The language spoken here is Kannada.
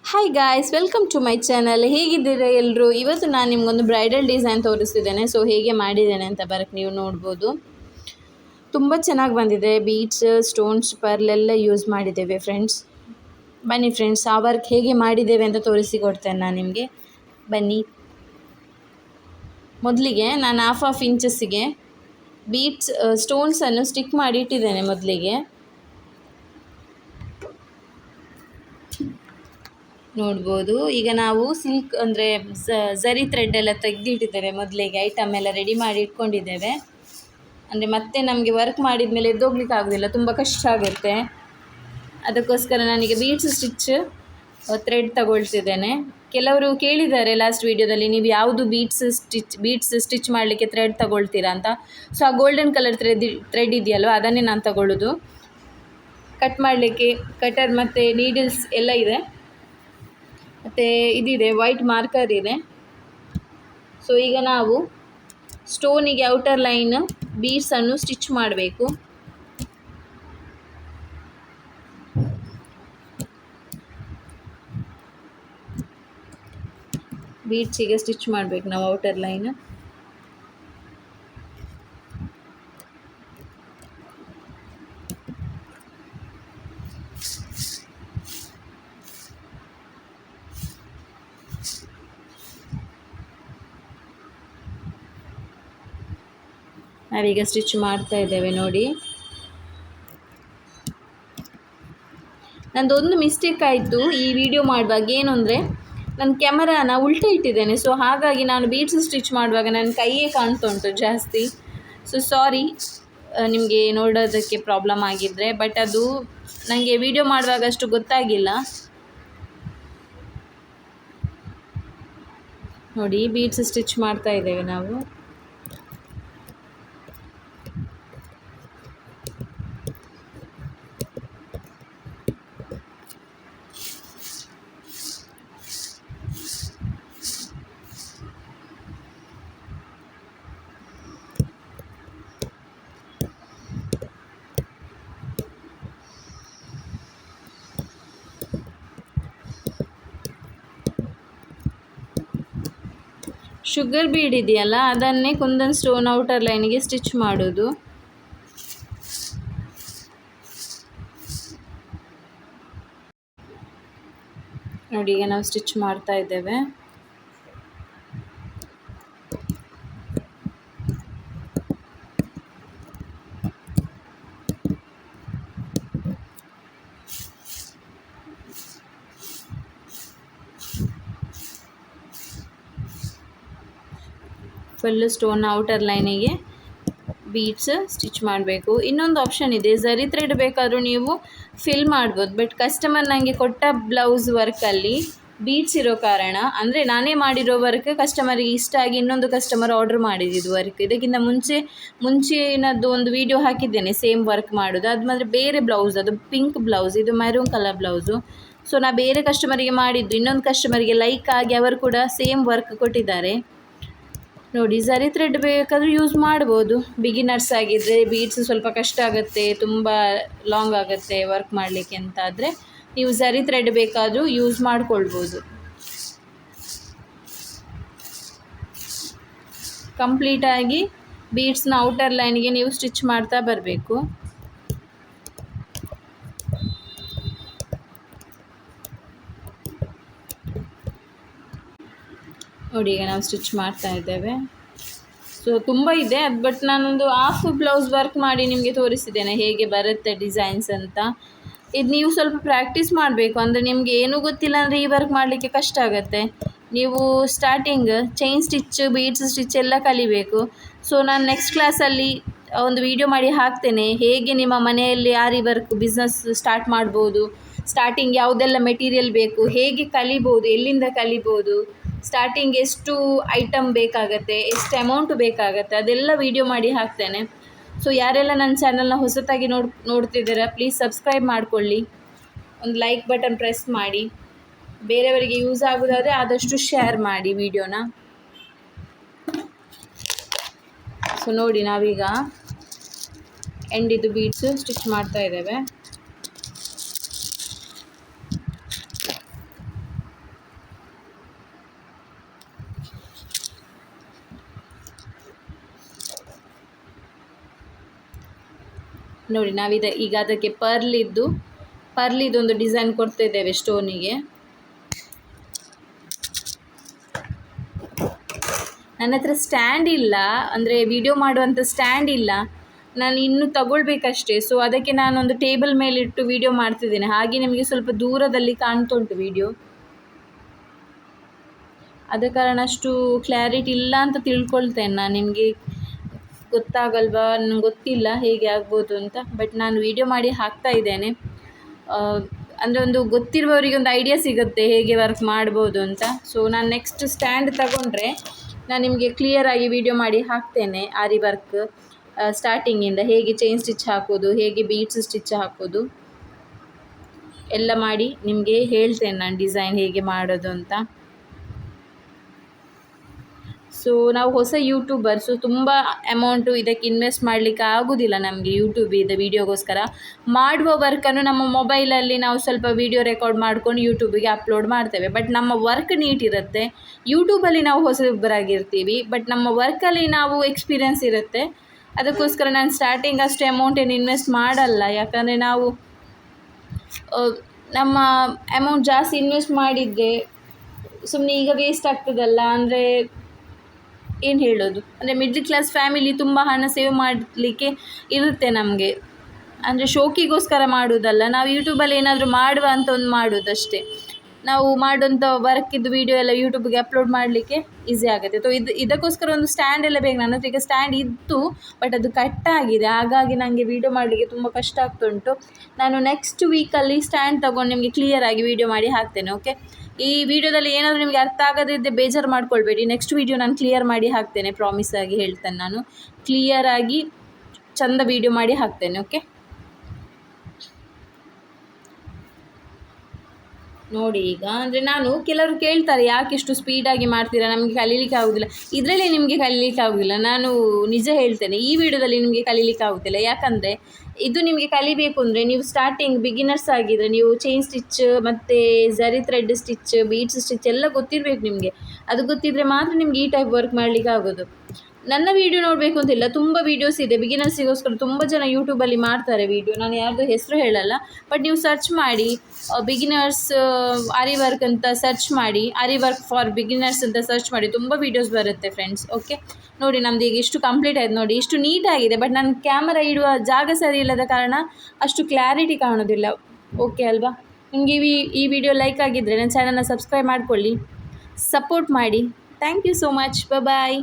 Hi guys welcome to my channel ಹೇಗಿದ್ದೀರಾ ಎಲ್ಲರೂ ಇವತ್ತು ನಾನು ನಿಮಗೊಂದು ಬ್ರೈಡಲ್ ಡಿಸೈನ್ ತೋರಿಸ್ತಿದ್ದೇನೆ. ಸೊ ಹೇಗೆ ಮಾಡಿದ್ದೇನೆ ಅಂತ ಬರಕ್ಕೆ ನೀವು ನೋಡ್ಬೋದು. ತುಂಬ ಚೆನ್ನಾಗಿ ಬಂದಿದೆ. ಬೀಟ್ಸ್ ಸ್ಟೋನ್ಸ್ ಪರ್ಲೆಲ್ಲ ಯೂಸ್ ಮಾಡಿದ್ದೇವೆ ಫ್ರೆಂಡ್ಸ್ ಬನ್ನಿ ಫ್ರೆಂಡ್ಸ್ ಆ ವರ್ಕ್ ಹೇಗೆ ಮಾಡಿದ್ದೇವೆ ಅಂತ ತೋರಿಸಿಕೊಡ್ತೇನೆ ನಾನು ನಿಮಗೆ. ಬನ್ನಿ. ಮೊದಲಿಗೆ ನಾನು ಹಾಫ್ ಆಫ್ ಇಂಚಸ್ಸಿಗೆ ಬೀಟ್ಸ್ ಸ್ಟೋನ್ಸನ್ನು ಸ್ಟಿಕ್ ಮಾಡಿ ಇಟ್ಟಿದ್ದೇನೆ ಮೊದಲಿಗೆ. ನೋಡ್ಬೋದು. ಈಗ ನಾವು ಸಿಲ್ಕ್ ಅಂದರೆ ಝರಿ ಥ್ರೆಡ್ ಎಲ್ಲ ತೆಗೆದಿಟ್ಟಿದ್ದೇವೆ ಮೊದಲಿಗೆ ಐಟಮ್ ಎಲ್ಲ ರೆಡಿ ಮಾಡಿ ಇಟ್ಕೊಂಡಿದ್ದೇವೆ. ಅಂದರೆ ಮತ್ತೆ ನಮಗೆ ವರ್ಕ್ ಮಾಡಿದ ಮೇಲೆ ಎದ್ದೋಗ್ಲಿಕ್ಕೆ ಆಗೋದಿಲ್ಲ ತುಂಬ ಕಷ್ಟ ಆಗುತ್ತೆ. ಅದಕ್ಕೋಸ್ಕರ ನನಗೆ ಬೀಡ್ಸ್ ಸ್ಟಿಚ್ ಥ್ರೆಡ್ ತಗೊಳ್ತಿದ್ದೇನೆ. ಕೆಲವರು ಕೇಳಿದ್ದಾರೆ ಲಾಸ್ಟ್ ವೀಡಿಯೋದಲ್ಲಿ ನೀವು ಯಾವುದು ಬೀಟ್ಸ್ ಸ್ಟಿಚ್ ಬೀಟ್ಸ್ ಸ್ಟಿಚ್ ಮಾಡಲಿಕ್ಕೆ ಥ್ರೆಡ್ ತಗೊಳ್ತೀರಾ ಅಂತ? ಸೊ ಆ ಗೋಲ್ಡನ್ ಕಲರ್ ಥ್ರೆಡ್ ಥ್ರೆಡ್ ಇದೆಯಲ್ವ, ಅದನ್ನೇ ನಾನು ತಗೊಳ್ಳೋದು ಕಟ್ ಮಾಡಲಿಕ್ಕೆ ಕಟರ್ ಮತ್ತು ನೀಡಲ್ಸ್ ಎಲ್ಲ ಇದೆ. ಮತ್ತು ಇದಿದೆ ವೈಟ್ ಮಾರ್ಕರ್ ಇದೆ. ಸೊ ಈಗ ನಾವು ಸ್ಟೋನಿಗೆ ಔಟರ್ ಲೈನ್ ಬೀಡ್ಸನ್ನು ಸ್ಟಿಚ್ ಮಾಡಬೇಕು. ಬೀಡ್ಸಿಗೆ ಸ್ಟಿಚ್ ಮಾಡಬೇಕು ನಾವು ಔಟರ್ ಲೈನ್ ನಾವೀಗ ಸ್ಟಿಚ್ ಮಾಡ್ತಾ ಇದ್ದೇವೆ ನೋಡಿ. ನಂದೊಂದು ಮಿಸ್ಟೇಕ್ ಆಯಿತು. ಈ ವಿಡಿಯೋ ಮಾಡುವಾಗ ಏನು ಅಂದರೆ ನನ್ನ ಕ್ಯಾಮರಾನ ಉಲ್ಟೆ ಇಟ್ಟಿದ್ದೇನೆ. ಸೊ ಹಾಗಾಗಿ ನಾನು ಬೀಡ್ಸ್ ಸ್ಟಿಚ್ ಮಾಡುವಾಗ ನನ್ನ ಕೈಯೇ ಕಾಣ್ತಾ ಉಂಟು ಜಾಸ್ತಿ. ಸೊ ಸಾರಿ ನಿಮಗೆ ನೋಡೋದಕ್ಕೆ ಪ್ರಾಬ್ಲಮ್ ಆಗಿದ್ದರೆ ಬಟ್ ಅದು ನನಗೆ ವಿಡಿಯೋ ಮಾಡುವಾಗ ಅಷ್ಟು ಗೊತ್ತಾಗಿಲ್ಲ. ನೋಡಿ, ಬೀಡ್ಸ್ ಸ್ಟಿಚ್ ಮಾಡ್ತಾ ಇದ್ದೇವೆ ನಾವು. ಶುಗರ್ ಬೀಡ್ ಇದೆಯಲ್ಲ, ಅದನ್ನೇ ಕುಂದನ್ ಸ್ಟೋನ್ ಔಟರ್ ಲೈನಿಗೆ ಸ್ಟಿಚ್ ಮಾಡೋದು. ನೋಡಿ, ಈಗ ನಾವು ಸ್ಟಿಚ್ ಮಾಡ್ತಾ ಇದ್ದೇವೆ. ಫುಲ್ಲು ಸ್ಟೋನ್ ಔಟರ್ ಲೈನಿಗೆ ಬೀಡ್ಸ್ ಸ್ಟಿಚ್ ಮಾಡಬೇಕು. ಇನ್ನೊಂದು ಆಪ್ಷನ್ ಇದೆ ಝರಿ ಥ್ರೆಡ್ ಬೇಕಾದರೂ ನೀವು ಫಿಲ್ ಮಾಡ್ಬೋದು. ಬಟ್ ಕಸ್ಟಮರ್ ನನಗೆ ಕೊಟ್ಟ ಬ್ಲೌಸ್ ವರ್ಕಲ್ಲಿ ಬೀಡ್ಸ್ ಇರೋ ಕಾರಣ, ಅಂದರೆ ನಾನೇ ಮಾಡಿರೋ ವರ್ಕ್ ಕಸ್ಟಮರಿಗೆ ಇಷ್ಟ ಆಗಿ ಇನ್ನೊಂದು ಕಸ್ಟಮರ್ ಆರ್ಡ್ರ್ ಮಾಡಿದ್ದು ವರ್ಕ್ ಇದಕ್ಕಿಂತ ಮುಂಚೆ ಮುಂಚಿನದ್ದು ಒಂದು ವೀಡಿಯೋ ಹಾಕಿದ್ದೇನೆ ಸೇಮ್ ವರ್ಕ್ ಮಾಡೋದು. ಅದು ಮಾತ್ರ ಬೇರೆ ಬ್ಲೌಸ್ ಅದು ಪಿಂಕ್ ಬ್ಲೌಸ್ ಇದು ಮೆರೂನ್ ಕಲರ್ ಬ್ಲೌಸು ಸೊ ನಾ ಬೇರೆ ಕಸ್ಟಮರಿಗೆ ಮಾಡಿದ್ದು, ಇನ್ನೊಂದು ಕಸ್ಟಮರಿಗೆ ಲೈಕ್ ಆಗಿ ಅವರು ಕೂಡ ಸೇಮ್ ವರ್ಕ್ ಕೊಟ್ಟಿದ್ದಾರೆ. ನೋಡಿ ಝರಿ ಥ್ರೆಡ್ ಬೇಕಾದರೂ ಯೂಸ್ ಮಾಡ್ಬೋದು. ಬಿಗಿನರ್ಸ್ ಆಗಿದ್ದರೆ ಬೀಡ್ಸ್ ಸ್ವಲ್ಪ ಕಷ್ಟ ಆಗುತ್ತೆ, ತುಂಬ ಲಾಂಗ್ ಆಗುತ್ತೆ ವರ್ಕ್ ಮಾಡಲಿಕ್ಕೆ ಅಂತ ಆದರೆ ನೀವು ಝರಿ ಥ್ರೆಡ್ ಬೇಕಾದರೂ ಯೂಸ್ ಮಾಡ್ಕೊಳ್ಬೋದು. ಕಂಪ್ಲೀಟಾಗಿ ಬೀಡ್ಸ್ನ ಔಟರ್ ಲೈನ್ಗೆ ನೀವು ಸ್ಟಿಚ್ ಮಾಡ್ತಾ ಬರಬೇಕು. ನೋಡಿ ಈಗ ನಾವು ಸ್ಟಿಚ್ ಮಾಡ್ತಾ ಇದ್ದೇವೆ. ಸೊ ತುಂಬ ಇದೆ, ಅದು ಬಟ್ ನಾನೊಂದು ಹಾಫ್ ಬ್ಲೌಸ್ ವರ್ಕ್ ಮಾಡಿ ನಿಮಗೆ ತೋರಿಸಿದ್ದೇನೆ, ಹೇಗೆ ಬರುತ್ತೆ ಡಿಸೈನ್ಸ್ ಅಂತ. ಇದು ನೀವು ಸ್ವಲ್ಪ ಪ್ರಾಕ್ಟೀಸ್ ಮಾಡಬೇಕು, ಅಂದರೆ ನಿಮಗೆ ಏನೂ ಗೊತ್ತಿಲ್ಲ ಅಂದರೆ ಈ ವರ್ಕ್ ಮಾಡಲಿಕ್ಕೆ ಕಷ್ಟ ಆಗುತ್ತೆ. ನೀವು starting chain stitch beads stitch ಎಲ್ಲ ಕಲಿಬೇಕು. ಸೊ ನಾನು ನೆಕ್ಸ್ಟ್ ಕ್ಲಾಸಲ್ಲಿ ಒಂದು ವಿಡಿಯೋ ಮಾಡಿ ಹಾಕ್ತೇನೆ, ಹೇಗೆ ನಿಮ್ಮ ಮನೆಯಲ್ಲಿ ಯಾರಿ ವರ್ಕ್ ಬಿಸ್ನೆಸ್ ಸ್ಟಾರ್ಟ್ ಮಾಡ್ಬೋದು ಸ್ಟಾರ್ಟಿಂಗ್ ಯಾವುದೆಲ್ಲ ಮೆಟೀರಿಯಲ್ ಬೇಕು, ಹೇಗೆ ಕಲಿಬೋದು, ಎಲ್ಲಿಂದ ಕಲಿಬೋದು. ಸ್ಟಾರ್ಟಿಂಗ್ ಎಷ್ಟು ಐಟಮ್ ಬೇಕಾಗತ್ತೆ, ಎಷ್ಟು ಅಮೌಂಟ್ ಬೇಕಾಗತ್ತೆ, ಅದೆಲ್ಲ ವೀಡಿಯೋ ಮಾಡಿ ಹಾಕ್ತೇನೆ. ಸೊ ಯಾರೆಲ್ಲ ನನ್ನ ಚಾನಲ್ನ ಹೊಸತಾಗಿ ನೋಡ್, ನೋಡ್ತಿದ್ದೀರಾ ಪ್ಲೀಸ್ ಸಬ್ಸ್ಕ್ರೈಬ್ ಮಾಡಿಕೊಳ್ಳಿ. ಒಂದು ಲೈಕ್ ಬಟನ್ ಪ್ರೆಸ್ ಮಾಡಿ. ಬೇರೆಯವರಿಗೆ ಯೂಸ್ ಆಗೋದಾದರೆ ಆದಷ್ಟು ಶೇರ್ ಮಾಡಿ ವಿಡಿಯೋನ ಸೊ ನೋಡಿ ನಾವೀಗ ಎಂಡಿದ್ದು ಬೀಡ್ಸು ಸ್ಟಿಚ್ ಮಾಡ್ತಾ ಇದ್ದೇವೆ. ನೋಡಿ, ನಾವಿದ ಈಗ ಅದಕ್ಕೆ ಪರ್ಲಿದ್ದು, ಪರ್ಲಿದೊಂದು ಡಿಸೈನ್ ಕೊಡ್ತಾ ಇದ್ದೇವೆ ಸ್ಟೋನಿಗೆ ನನ್ನ ಹತ್ರ ಸ್ಟ್ಯಾಂಡ್ ಇಲ್ಲ, ಅಂದರೆ ವಿಡಿಯೋ ಮಾಡುವಂಥ ಸ್ಟ್ಯಾಂಡ್ ಇಲ್ಲ. ನಾನು ಇನ್ನೂ ತಗೊಳ್ಬೇಕಷ್ಟೇ ಸೊ ಅದಕ್ಕೆ ನಾನೊಂದು ಟೇಬಲ್ ಮೇಲಿಟ್ಟು ವಿಡಿಯೋ ಮಾಡ್ತಿದ್ದೇನೆ. ಹಾಗೆ ನಿಮಗೆ ಸ್ವಲ್ಪ ದೂರದಲ್ಲಿ ಕಾಣ್ತಾ ಉಂಟು ವಿಡಿಯೋ ಆದ ಕಾರಣ ಅಷ್ಟು ಕ್ಲಾರಿಟಿ ಇಲ್ಲ ಅಂತ ತಿಳ್ಕೊಳ್ತೇನೆ ನಾನು ನಿಮಗೆ. ಗೊತ್ತಾಗಲ್ವಾ ನಂಗೆ ಗೊತ್ತಿಲ್ಲ ಹೇಗೆ ಆಗ್ಬೋದು ಅಂತ. ಬಟ್ ನಾನು ವೀಡಿಯೋ ಮಾಡಿ ಹಾಕ್ತಾ ಇದ್ದೇನೆ. ಅಂದರೆ ಒಂದು ಗೊತ್ತಿರುವವರಿಗೆ ಒಂದು ಐಡಿಯಾ ಸಿಗುತ್ತೆ ಹೇಗೆ ವರ್ಕ್ ಮಾಡ್ಬೋದು ಅಂತ. ಸೊ ನಾನು ನೆಕ್ಸ್ಟ್ ಸ್ಟ್ಯಾಂಡ್ ತಗೊಂಡ್ರೆ ನಾನು ನಿಮಗೆ ಕ್ಲಿಯರಾಗಿ ವೀಡಿಯೋ ಮಾಡಿ ಹಾಕ್ತೇನೆ ಆರಿ ವರ್ಕ್ ಸ್ಟಾರ್ಟಿಂಗಿಂದ ಹೇಗೆ ಚೈನ್ ಸ್ಟಿಚ್ ಹಾಕೋದು, ಹೇಗೆ ಬೀಟ್ಸ್ ಸ್ಟಿಚ್ ಹಾಕೋದು ಎಲ್ಲ ಮಾಡಿ ನಿಮಗೆ ಹೇಳ್ತೇನೆ ನಾನು ಡಿಸೈನ್ ಹೇಗೆ ಮಾಡೋದು ಅಂತ. ಸೊ ನಾವು ಹೊಸ ಯೂಟ್ಯೂಬರ್ ಸೊ ತುಂಬ ಅಮೌಂಟು ಇದಕ್ಕೆ ಇನ್ವೆಸ್ಟ್ ಮಾಡಲಿಕ್ಕೆ ಆಗೋದಿಲ್ಲ ನಮಗೆ ಯೂಟ್ಯೂಬಿಂದ ವೀಡಿಯೋಗೋಸ್ಕರ ಮಾಡುವ ವರ್ಕನ್ನು ನಮ್ಮ ಮೊಬೈಲಲ್ಲಿ ನಾವು ಸ್ವಲ್ಪ ವೀಡಿಯೋ ರೆಕಾರ್ಡ್ ಮಾಡ್ಕೊಂಡು ಯೂಟ್ಯೂಬಿಗೆ ಅಪ್ಲೋಡ್ ಮಾಡ್ತೇವೆ. ಬಟ್ ನಮ್ಮ ವರ್ಕ್ ನೀಟ್ ಇರುತ್ತೆ. ಯೂಟ್ಯೂಬಲ್ಲಿ ನಾವು ಹೊಸಬರಾಗಿರ್ತೀವಿ ಬಟ್ ನಮ್ಮ ವರ್ಕಲ್ಲಿ ನಾವು ಎಕ್ಸ್ಪೀರಿಯನ್ಸ್ ಇರುತ್ತೆ. ಅದಕ್ಕೋಸ್ಕರ ನಾನು ಸ್ಟಾರ್ಟಿಂಗ್ ಅಷ್ಟು ಅಮೌಂಟ್ ಏನು ಇನ್ವೆಸ್ಟ್ ಮಾಡಲ್ಲ. ಯಾಕಂದರೆ ನಾವು ನಮ್ಮ ಅಮೌಂಟ್ ಜಾಸ್ತಿ ಇನ್ವೆಸ್ಟ್ ಮಾಡಿದ್ದೆ ಸುಮ್ಮನೆ ಈಗ ವೇಸ್ಟ್ ಆಗ್ತದಲ್ಲ. ಅಂದರೆ ಏನು ಹೇಳೋದು? ಅಂದರೆ ಮಿಡ್ಲ್ ಕ್ಲಾಸ್ ಫ್ಯಾಮಿಲಿ ತುಂಬ ಹಣ ಸೇವ್ ಮಾಡಲಿಕ್ಕೆ ಇರುತ್ತೆ ನಮಗೆ. ಅಂದರೆ ಶೋಕಿಗೋಸ್ಕರ ಮಾಡುವುದಲ್ಲ ನಾವು ಯೂಟ್ಯೂಬಲ್ಲಿ ಏನಾದರೂ ಮಾಡುವ ಅಂತ ಒಂದು ಮಾಡುವುದಷ್ಟೇ ನಾವು ಮಾಡುವಂಥ ವರ್ಕಿದ್ದು ವೀಡಿಯೋ ಎಲ್ಲ ಯೂಟ್ಯೂಬ್ಗೆ ಅಪ್ಲೋಡ್ ಮಾಡಲಿಕ್ಕೆ ಈಸಿ ಆಗುತ್ತೆ. ಸೊ ಇದು, ಇದಕ್ಕೋಸ್ಕರ ಒಂದು ಸ್ಟ್ಯಾಂಡ್ ಎಲ್ಲ ಬೇಕು ನನ್ನ ಹತ್ರ ಈಗ ಸ್ಟ್ಯಾಂಡ್ ಇತ್ತು ಬಟ್ ಅದು ಕಟ್ ಆಗಿದೆ. ಹಾಗಾಗಿ ನನಗೆ ವೀಡಿಯೋ ಮಾಡಲಿಕ್ಕೆ ತುಂಬ ಕಷ್ಟ ಆಗ್ತುಂಟು ನಾನು ನೆಕ್ಸ್ಟ್ ವೀಕಲ್ಲಿ ಸ್ಟ್ಯಾಂಡ್ ತೊಗೊಂಡು ನಿಮಗೆ ಕ್ಲಿಯರಾಗಿ ವೀಡಿಯೋ ಮಾಡಿ ಹಾಕ್ತೇನೆ ಓಕೆ ಈ ವಿಡಿಯೋದಲ್ಲಿ ಏನಾದರೂ ನಿಮಗೆ ಅರ್ಥ ಆಗದಿದ್ದರೆ ಬೇಜಾರು ಮಾಡ್ಕೊಳ್ಬೇಡಿ. ನೆಕ್ಸ್ಟ್ ವೀಡಿಯೋ ನಾನು ಕ್ಲಿಯರ್ ಮಾಡಿ ಹಾಕ್ತೇನೆ. ಪ್ರಾಮಿಸ್ ಆಗಿ ಹೇಳ್ತೇನೆ ನಾನು. ಕ್ಲಿಯರ್ ಆಗಿ ಚಂದ ವಿಡಿಯೋ ಮಾಡಿ ಹಾಕ್ತೇನೆ ಓಕೆ ನೋಡಿ ಈಗ, ಅಂದರೆ ನಾನು ಕೆಲವರು ಕೇಳ್ತಾರೆ, ಯಾಕೆ ಇಷ್ಟು ಸ್ಪೀಡಾಗಿ ಮಾಡ್ತೀರಾ? ನಮಗೆ ಕಲೀಲಿಕ್ಕೆ ಆಗೋದಿಲ್ಲ. ಇದರಲ್ಲಿ ನಿಮಗೆ ಕಲೀಲಿಕ್ಕೆ ಆಗೋದಿಲ್ಲ. ನಾನು ನಿಜ ಹೇಳ್ತೇನೆ, ಈ ವಿಡಿಯೋದಲ್ಲಿ ನಿಮಗೆ ಕಲೀಲಿಕ್ಕೆ ಆಗೋದಿಲ್ಲ. ಯಾಕಂದರೆ ಇದು ನಿಮಗೆ ಕಲಿಬೇಕು ಅಂದರೆ ನೀವು ಸ್ಟಾರ್ಟಿಂಗ್ ಬಿಗಿನರ್ಸ್ ಆಗಿದ್ರೆ ನೀವು ಚೈನ್ ಸ್ಟಿಚ್ ಮತ್ತು zari thread stitch beads stitch ಎಲ್ಲ ಗೊತ್ತಿರಬೇಕು ನಿಮಗೆ. ಅದು ಗೊತ್ತಿದ್ದರೆ ಮಾತ್ರ ನಿಮ್ಗೆ ಈ ಟೈಪ್ ವರ್ಕ್ ಮಾಡಲಿಕ್ಕೆ ಆಗೋದು. ನನ್ನ ವೀಡಿಯೋ ನೋಡಬೇಕು ಅಂತಿಲ್ಲ ತುಂಬ ವೀಡಿಯೋಸ್ ಇದೆ. ಬಿಗಿನರ್ಸಿಗೋಸ್ಕರ ತುಂಬ ಜನ ಯೂಟ್ಯೂಬಲ್ಲಿ ಮಾಡ್ತಾರೆ ವೀಡಿಯೋ ನಾನು ಯಾರ್ದು ಹೆಸರು ಹೇಳಲ್ಲ. ಬಟ್ ನೀವು ಸರ್ಚ್ ಮಾಡಿ ಬಿಗಿನರ್ಸ್ ಆರಿ ವರ್ಕ್ ಅಂತ ಸರ್ಚ್ ಮಾಡಿ ಆರಿ ವರ್ಕ್ ಫಾರ್ ಬಿಗಿನರ್ಸ್ ಅಂತ ಸರ್ಚ್ ಮಾಡಿ ತುಂಬ ವೀಡಿಯೋಸ್ ಬರುತ್ತೆ ಫ್ರೆಂಡ್ಸ್ ಓಕೆ ನೋಡಿ ನಮ್ದು ಈಗ ಇಷ್ಟು ಕಂಪ್ಲೀಟ್ ಆಯ್ತು ನೋಡಿ. ಇಷ್ಟು ನೀಟಾಗಿದೆ ಬಟ್ ನನ್ನ ಕ್ಯಾಮರಾ ಇಡುವ ಜಾಗ ಸರಿ ಇಲ್ಲದ ಕಾರಣ ಅಷ್ಟು ಕ್ಲಾರಿಟಿ ಕಾಣೋದಿಲ್ಲ. ಓಕೆ ಅಲ್ವಾ? ನಿಮಗೆ ಈ ಈ ವಿಡಿಯೋ ಲೈಕ್ ಆಗಿದ್ದರೆ ನನ್ನ ಚಾನಲ್ನ ಸಬ್ಸ್ಕ್ರೈಬ್ ಮಾಡಿಕೊಳ್ಳಿ. ಸಪೋರ್ಟ್ ಮಾಡಿ. Thank you so much bye